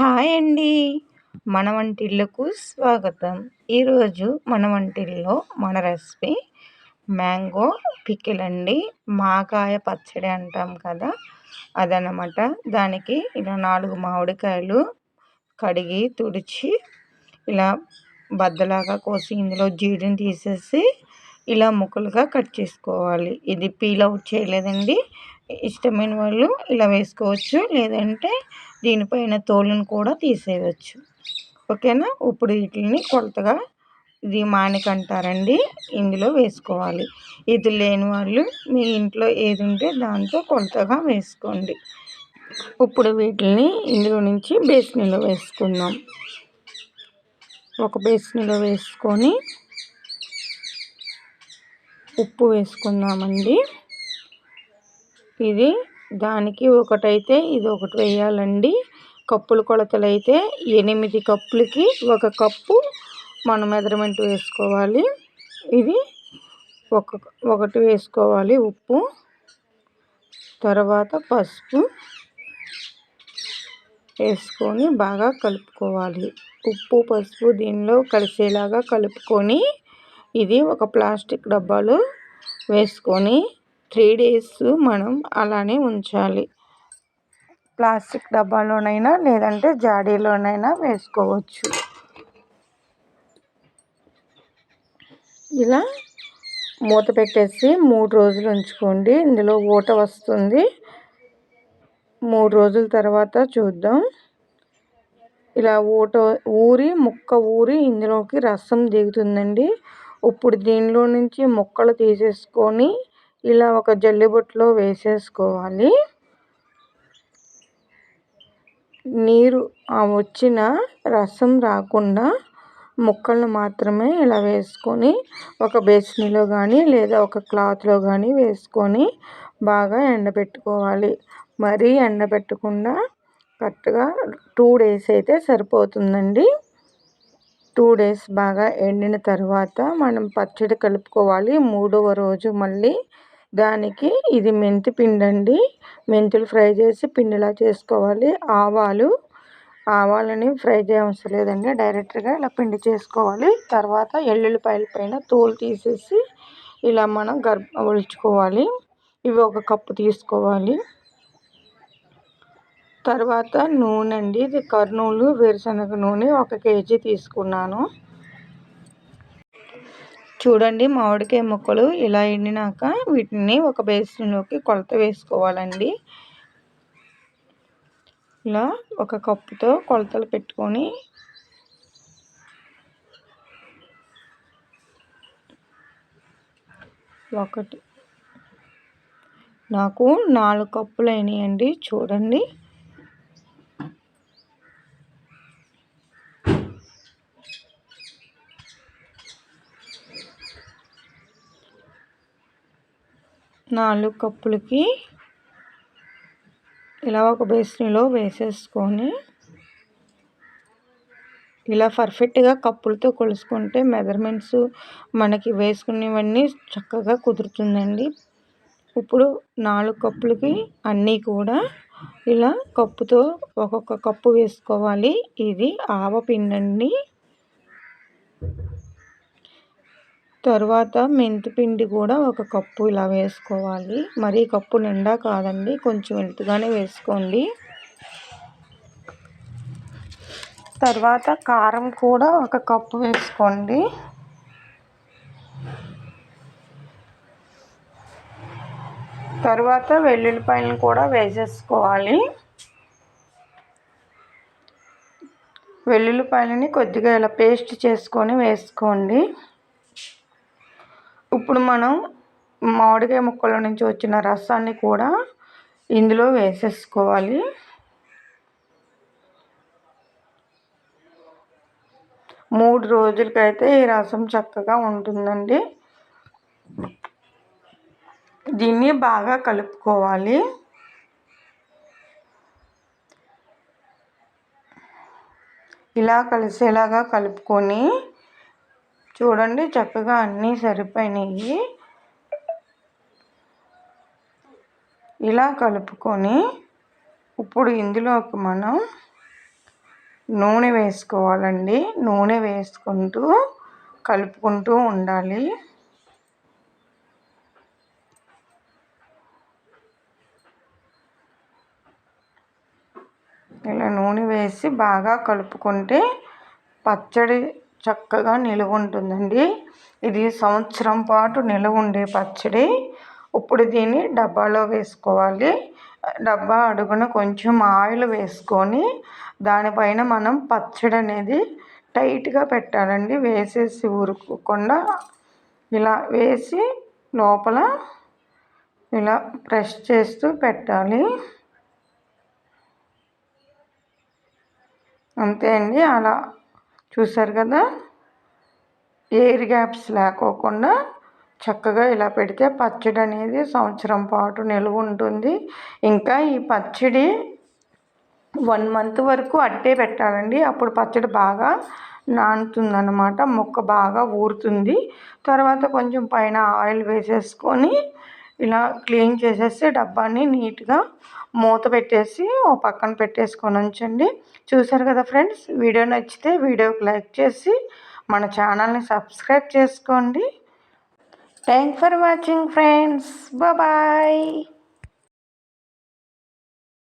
Hi అండి. మన వంటిళ్ళకు స్వాగతం. ఈరోజు మన వంటిల్లో మన రెసిపీ మ్యాంగో పికిల్ అండి మాకాయ పచ్చడి అంటాం కదా అదనమాట. దానికి ఇలా నాలుగు మామిడికాయలు కడిగి తుడిచి ఇలా బద్దలాగా కోసి ఇందులో జీడిని తీసేసి ఇలా ముక్కలుగా కట్ చేసుకోవాలి. ఇది పీల్ అవుట్ చేయలేదండి. ఇష్టమైన వాళ్ళు ఇలా వేసుకోవచ్చు. లేదంటే దీనిపైన తోలును కూడా తీసేయవచ్చు. ఓకేనా? ఇప్పుడు వీటిని కొలతగా ఇది మానిక అంటారండి. ఇందులో వేసుకోవాలి. ఇది లేని వాళ్ళు మీ ఇంట్లో ఏది ఉంటే దాంతో కొలతగా వేసుకోండి. ఇప్పుడు వీటిని ఇందులో నుంచి బేసిన్లో వేసుకుందాం. ఒక బేసిన్లో వేసుకొని ఉప్పు వేసుకుందామండి. ఇది దానికి ఒకటైతే ఇది ఒకటి వేయాలండి. కప్పుల కొలతలు అయితే ఎనిమిది కప్పులకి ఒక కప్పు మనం మెజర్మెంట్ వేసుకోవాలి. ఇది ఒక ఒకటి వేసుకోవాలి ఉప్పు తర్వాత పసుపు వేసుకొని బాగా కలుపుకోవాలి. ఉప్పు పసుపు దీనిలో కలిసేలాగా కలుపుకొని ఇది ఒక ప్లాస్టిక్ డబ్బాలో వేసుకొని త్రీ డేస్ మనం అలానే ఉంచాలి. ప్లాస్టిక్ డబ్బాలోనైనా లేదంటే జాడీలోనైనా వేసుకోవచ్చు. ఇలా మూత పెట్టేసి మూడు రోజులు ఉంచుకోండి. ఇందులో ఊట వస్తుంది. మూడు రోజుల తర్వాత చూద్దాం. ఇలా ఊట ఊరి ముక్క ఊరి ఇందులోకి రసం దిగుతుందండి. ఇప్పుడు దీనిలో నుంచి ముక్కలు తీసేసుకొని ఇలా ఒక జల్లిబుట్టలో వేసేసుకోవాలి. నీరు వచ్చిన రసం రాకుండా ముక్కలను మాత్రమే ఇలా వేసుకొని ఒక బేసిన్లో కానీ లేదా ఒక క్లాత్లో కానీ వేసుకొని బాగా ఎండబెట్టుకోవాలి. మరీ ఎండబెట్టకుండా కరెక్ట్గా టూ డేస్ అయితే సరిపోతుందండి. టూ డేస్ బాగా ఎండిన తర్వాత మనం పచ్చడి కలుపుకోవాలి. మూడవ రోజు మళ్ళీ దానికి ఇది మెంతి పిండి అండి మెంతులు ఫ్రై చేసి పిండిలా చేసుకోవాలి. ఆవాలు. ఆవాలని ఫ్రై చేయవసరం లేదండి. డైరెక్ట్గా ఇలా పిండి చేసుకోవాలి. తర్వాత ఎల్లుల్లిపాయల పైన తోలు తీసేసి ఇలా మనం గర్భ ఒలుచుకోవాలి. ఇవి ఒక కప్పు తీసుకోవాలి. తర్వాత నూనె అండి ఇది కర్నూలు వేరుశనగ నూనె ఒక కేజీ తీసుకున్నాను. చూడండి మామిడికాయ ముక్కలు ఇలా ఎండినాక వీటిని ఒక బేసిన్లోకి కొలత వేసుకోవాలండి. ఇలా ఒక కప్పుతో కొలతలు పెట్టుకొని ఒకటి నాకు నాలుగు కప్పులు అయినాయండి చూడండి. నాలుగు కప్పులకి ఇలా ఒక బేసిన్లో వేసేసుకొని ఇలా పర్ఫెక్ట్గా కప్పులతో కొలుసుకుంటే మెజర్మెంట్స్ మనకి వేసుకునేవన్నీ చక్కగా కుదురుతుందండి. ఇప్పుడు నాలుగు కప్పులకి అన్నీ కూడా ఇలా కప్పుతో ఒక్కొక్క కప్పు వేసుకోవాలి. ఇది ఆవపిండండి. తర్వాత మెంతిపిండి కూడా ఒక కప్పు ఇలా వేసుకోవాలి. మరీ కప్పు నిండా కాదండి కొంచెం ఎత్తుగానే వేసుకోండి. తర్వాత కారం కూడా ఒక కప్పు వేసుకోండి. తర్వాత వెల్లుల్లిపాయలను కూడా వేసేసుకోవాలి. వెల్లుల్లిపాయలని కొద్దిగా ఇలా పేస్ట్ చేసుకొని వేసుకోండి. ఇప్పుడు మనం మామిడికాయ ముక్కల నుంచి వచ్చిన రసాన్ని కూడా ఇందులో వేసేసుకోవాలి. మూడు రోజులకైతే ఈ రసం చక్కగా ఉంటుందండి. దీన్ని బాగా కలుపుకోవాలి. ఇలా కలిసేలాగా కలుపుకొని చూడండి చక్కగా అన్నీ సరిపోయినాయి. ఇలా కలుపుకొని ఇప్పుడు ఇందులోకి మనం నూనె వేసుకోవాలండి. నూనె వేసుకుంటూ కలుపుకుంటూ ఉండాలి. ఇలా నూనె వేసి బాగా కలుపుకుంటే పచ్చడి చక్కగా నిలువ ఉంటుందండి. ఇది సంవత్సరం పాటు నిలువ ఉండే పచ్చడి. ఇప్పుడు దీన్ని డబ్బాలో వేసుకోవాలి. డబ్బా అడుగున కొంచెం ఆయిల్ వేసుకొని దానిపైన మనం పచ్చడి అనేది టైట్గా పెట్టాలండి. వేసేసి ఊరుకోకుండా ఇలా వేసి లోపల ఇలా ప్రెస్ చేస్తూ పెట్టాలి. అంతే అండి. అలా చూసారు కదా? ఎయిర్ గ్యాప్స్ లేకోకుండా చక్కగా ఇలా పెడితే పచ్చడి అనేది సంవత్సరం పాటు నిలువ ఉంటుంది. ఇంకా ఈ పచ్చడి వన్ మంత్ వరకు అట్టే పెట్టాలండి. అప్పుడు పచ్చడి బాగా నానుతుందన్నమాట. ముక్క బాగా ఊరుతుంది. తర్వాత కొంచెం పైన ఆయిల్ వేసేసుకొని ఇలా క్లీన్ చేసేసి డబ్బాని నీట్గా మూత పెట్టేసి ఓ పక్కన పెట్టేసుకొని ఉంచండి. చూసారు కదా ఫ్రెండ్స్ వీడియో నచ్చితే వీడియోకి లైక్ చేసి మన ఛానల్ని సబ్స్క్రైబ్ చేసుకోండి. Thank for watching friends. Bye.